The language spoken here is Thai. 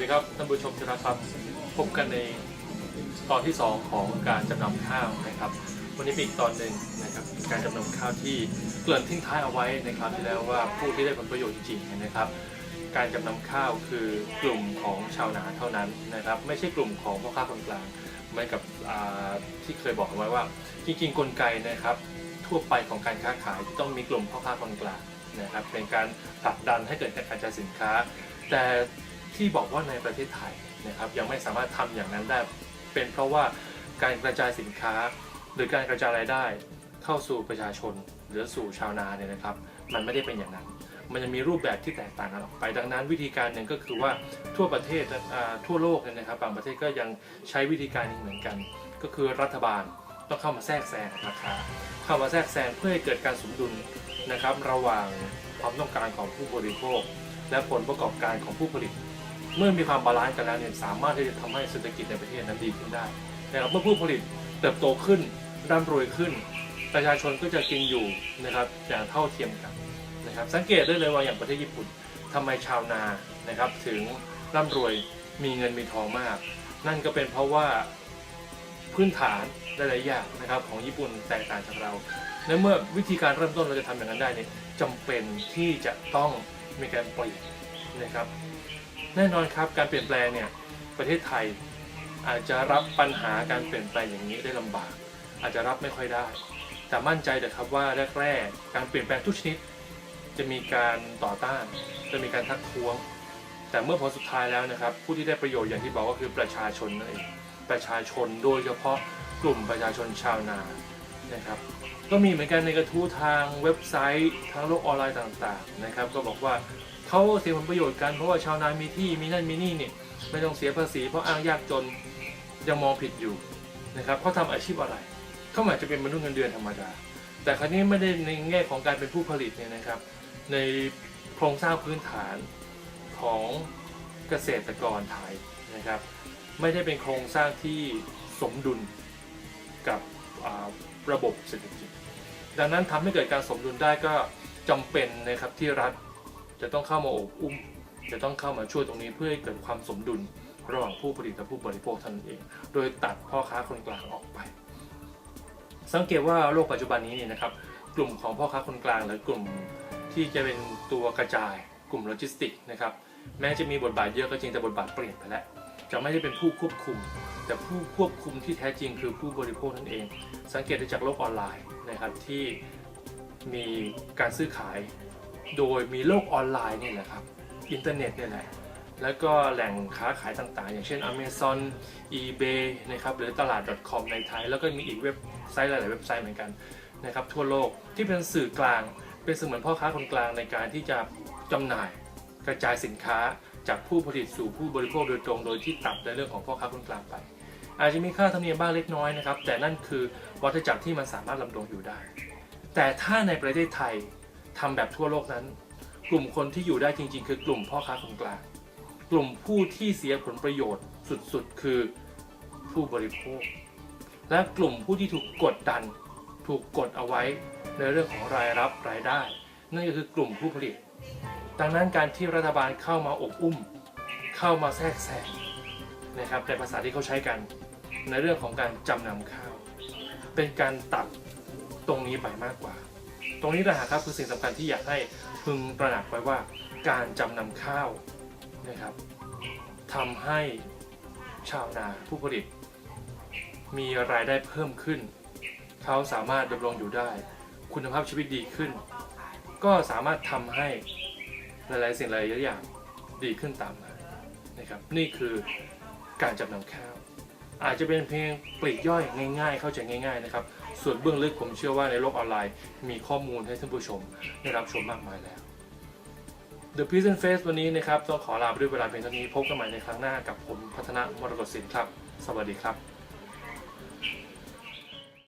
ดีครับท่านผู้ชมที่รักครับพบกันในตอนที่ 2 ของการจำนำข้าวนะครับ วันนี้เป็นอีกตอนหนึ่งนะครับการจำนำข้าวที่เกริ่นทิ้งท้ายเอาไว้ในคราวที่แล้วว่าผู้ที่ได้ผลประโยชน์จริงๆนะครับ การจำนำข้าวคือกลุ่มของชาวนาเท่านั้นนะครับ ไม่ใช่กลุ่มของพ่อค้าคนกลางเหมือนกับที่เคยบอกเอาไว้ว่า จริงๆกลไกนะครับทั่วไปของการค้าขายที่ต้องมีกลุ่มพ่อค้าคนกลางนะครับเป็นการผลักดันให้เกิดการกระจายสินค้า แต่ ที่บอกว่าในประเทศไทยนะครับยังไม่สามารถทำอย่างนั้นได้ เป็นเพราะว่าการกระจายสินค้า หรือการกระจายรายได้เข้าสู่ประชาชนหรือสู่ชาวนาเนี่ยนะครับ มันไม่ได้เป็นอย่างนั้น มันจะมีรูปแบบที่แตกต่างกันออกไป ดังนั้นวิธีการหนึ่งก็คือว่าทั่วประเทศทั่วโลกเนี่ยนะครับบางประเทศก็ยังใช้วิธีการนี้เหมือนกัน ก็คือรัฐบาลต้องเข้ามาแทรกแซงราคาเข้ามาแทรกแซงเพื่อให้เกิดการสมดุลนะครับ ระหว่างความต้องการของผู้บริโภค และผลประกอบการของผู้ผลิต เมื่อมีความบาลานซ์กันแล้วเนี่ยสามารถที่จะทำให้เศรษฐกิจในประเทศนั้นดีขึ้นได้นะครับเมื่อผู้ผลิตเติบโตขึ้นร่ำรวยขึ้น ประชาชนก็จะกินอยู่นะครับอย่างเท่าเทียมกันนะครับสังเกตได้เลยว่าอย่างประเทศญี่ปุ่นทำไมชาวนานะครับถึงร่ำรวยมีเงินมีทองมาก นั่นก็เป็นเพราะว่าพื้นฐานหลายๆอย่างนะครับของญี่ปุ่นแตกต่างจากเราและเมื่อวิธีการเริ่มต้นเราจะทำอย่างนั้นได้เนี่ยจำเป็นที่จะต้องมีการเปลี่ยนนะครับ แน่นอนครับการเปลี่ยนแปลงเนี่ยประเทศไทยอาจจะรับปัญหาการเปลี่ยนแปลงอย่างนี้ได้ลำบาก อาจจะรับไม่ค่อยได้ แต่มั่นใจเถอะครับว่าแรกๆการเปลี่ยนแปลงทุกชนิด จะมีการต่อต้าน จะมีการทักท้วง แต่เมื่อผลสุดท้ายแล้วนะครับ ผู้ที่ได้ประโยชน์อย่างที่บอกก็คือประชาชนนั่นเองประชาชนโดยเฉพาะกลุ่มประชาชนชาวนานะครับก็มีเหมือนกันในกระทู้ทางเว็บไซต์ทางโลกออนไลน์ต่างๆนะครับ ก็บอกว่า เขาเสียผลประโยชน์กันเพราะว่าชาวนามีที่มีนั่นมีนี่เนี่ยไม่ต้องเสียภาษีเพราะอ้างยากจนยังมองผิดอยู่นะครับเขาทำอาชีพอะไรเขาอาจจะเป็นมนุษย์เงินเดือนธรรมดา แต่ครั้นี้ไม่ได้ในแง่ของการเป็นผู้ผลิตเนี่ยนะครับ ในโครงสร้างพื้นฐานของเกษตรกรไทยนะครับ ไม่ได้เป็นโครงสร้างที่สมดุลกับระบบเศรษฐกิจ ดังนั้นทำให้เกิดการสมดุลได้ก็จำเป็นนะครับที่รัฐ จะต้องเข้ามาอบอุ้ม จะต้องเข้ามาช่วยตรงนี้เพื่อให้เกิดความสมดุลระหว่างผู้ผลิตและผู้บริโภคท่านั้นเอง โดยตัดพ่อค้าคนกลางออกไป สังเกตว่าโลกปัจจุบันนี้เนี่ยนะครับ กลุ่มของพ่อค้าคนกลางหรือกลุ่มที่จะเป็นตัวกระจาย กลุ่มโลจิสติกนะครับ แม้จะมีบทบาทเยอะก็จริงแต่บทบาทเปลี่ยนไปแล้ว จะไม่ได้เป็นผู้ควบคุม แต่ผู้ควบคุมที่แท้จริงคือผู้บริโภคนั่นเอง สังเกตได้จากโลกออนไลน์นะครับที่มีการซื้อขาย โดยมีโลกออนไลน์เนี่ยแหละครับอินเทอร์เน็ตเนี่ยแหละแล้วก็แหล่งค้าขายต่างๆ อย่างเช่น Amazon eBay นะครับหรือตลาด .com ในไทย แล้วก็มีอีกเว็บไซต์หลายๆเว็บไซต์เหมือนกันนะครับทั่วโลกที่เป็นสื่อกลาง เป็นเสมือนพ่อค้าคนกลางในการที่จะจำหน่ายกระจายสินค้าจากผู้ผลิตสู่ผู้บริโภคโดยตรง โดยที่ตัดในเรื่องของพ่อค้าคนกลางไป อาจจะมีค่าธรรมเนียมบ้างเล็กน้อยนะครับแต่นั่นคือวัฏจักรที่มันสามารถลำดงอยู่ได้ แต่ถ้าในประเทศไทย ทำแบบทั่วโลกนั้น กลุ่มคนที่อยู่ได้จริง ๆ คือกลุ่มพ่อค้าคนกลาง กลุ่มผู้ที่เสียผลประโยชน์สุดๆ คือผู้บริโภค และกลุ่มผู้ที่ถูกกดดัน ถูกกดเอาไว้ในเรื่องของรายรับรายได้ นั่นก็คือกลุ่มผู้ผลิต ดังนั้นการที่รัฐบาลเข้ามาอบอุ้ม เข้ามาแทรกแซงนะครับในภาษาที่เขาใช้กันในเรื่องของการจำนำข้าว เป็นการตัดตรงนี้ไปมากกว่า ตรงนี้แหละครับคือสิ่งสำคัญที่อยากให้พึงตระหนักไว้ว่าการจำนำข้าวนะครับทำให้ชาวนาผู้ผลิต มีรายได้เพิ่มขึ้น เขาสามารถดำรงอยู่ได้ คุณภาพชีวิตดีขึ้น ก็สามารถทำให้หลายๆสิ่งหลายๆอย่างดีขึ้นตามมานะครับนี่คือการจำนำข้าว อาจจะเป็นเพียงปลีกย่อยง่าย ๆ เข้าใจง่าย ๆนะครับ ส่วนเบื้องลึกผมเชื่อว่าในโลกออนไลน์ มีข้อมูลให้ท่านผู้ชมได้รับชมมากมายแล้ว The Prison Face วันนี้นะครับ ต้องขอลาไปด้วยเวลาเพียงเท่านี้พบกันใหม่ในครั้งหน้ากับผมพัฒนามรกตสินครับ สวัสดีครับ